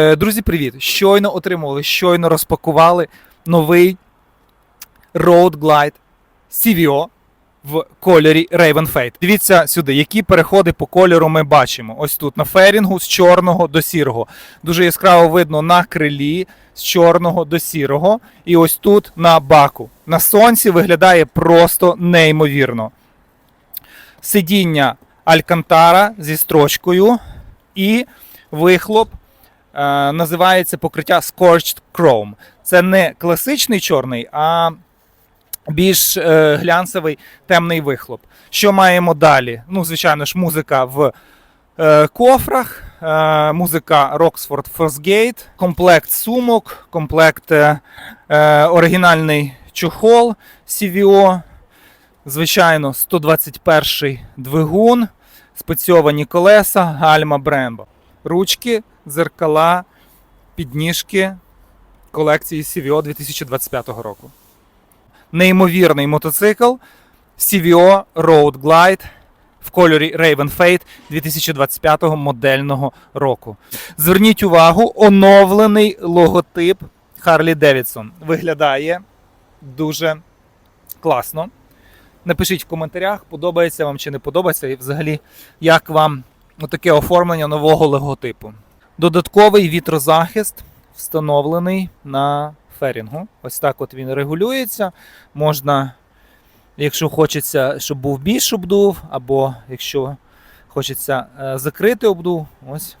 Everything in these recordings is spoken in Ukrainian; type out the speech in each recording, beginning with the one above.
Е, Друзі, привіт! Щойно отримували, щойно розпакували новий Road Glide CVO в кольорі Raven Fate. Дивіться сюди, які переходи по кольору ми бачимо. Ось тут на ферінгу з чорного до сірого. Дуже яскраво видно на крилі з чорного до сірого. І ось тут на баку. На сонці виглядає просто неймовірно. Сидіння Алькантара зі строчкою і вихлоп називається покриття Scorched Chrome. Це не класичний чорний, а більш е, глянцевий темний вихлоп. Що маємо далі? Ну, звичайно ж, музика в е, кофрах, е, музика Roxford Fosgate, комплект сумок, комплект е, е, оригінальний чохол CVO, звичайно, 121 двигун, спецьовані колеса, гальма Brembo. Ручки, зеркала, підніжки колекції CVO 2025 року. Неймовірний мотоцикл CVO Road Glide в кольорі Raven Fate 2025 модельного року. Зверніть увагу, оновлений логотип Harley Davidson. Виглядає дуже класно. Напишіть в коментарях, подобається вам чи не подобається, і взагалі, як вам таке оформлення нового логотипу. Додатковий вітрозахист встановлений на ферінгу. Ось так от він регулюється. Можна, якщо хочеться, щоб був більш обдув, або якщо хочеться е, закрити обдув, ось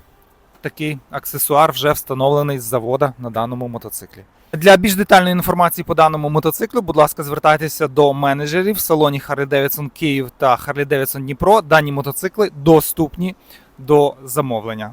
такий аксесуар вже встановлений з завода на даному мотоциклі. Для більш детальної інформації по даному мотоциклу, будь ласка, звертайтеся до менеджерів в салоні Harley Davidson Київ та Harley Davidson Дніпро. Дані мотоцикли доступні до замовлення.